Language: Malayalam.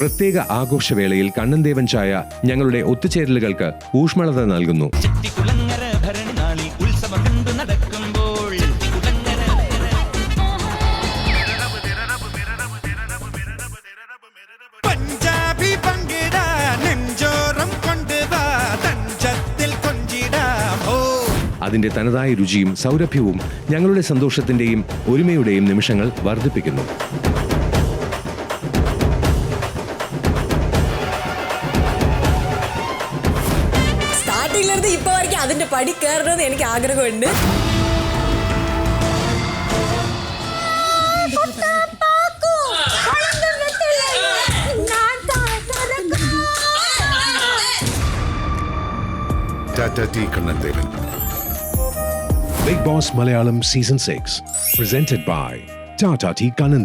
പ്രത്യേക ആഘോഷവേളയിൽ കണ്ണൻദേവൻ ചായ ഞങ്ങളുടെ ഒത്തുചേരലുകൾക്ക് ഊഷ്മളത നൽകുന്നു. അതിന്റെ തനതായ രുചിയും സൗരഭ്യവും ഞങ്ങളുടെ സന്തോഷത്തിന്റെയും ഒരുമയുടെയും നിമിഷങ്ങൾ വർദ്ധിപ്പിക്കുന്നു. അറിയില്ലായിരുന്നു ഇപ്പൊ വരയ്ക്കും അതിന്റെ പടി കയറണമെന്ന് എനിക്ക് ആഗ്രഹമുണ്ട്. Tata tea Kannan Devan. Bigg Boss Malayalam season six presented by Tata tea Kannan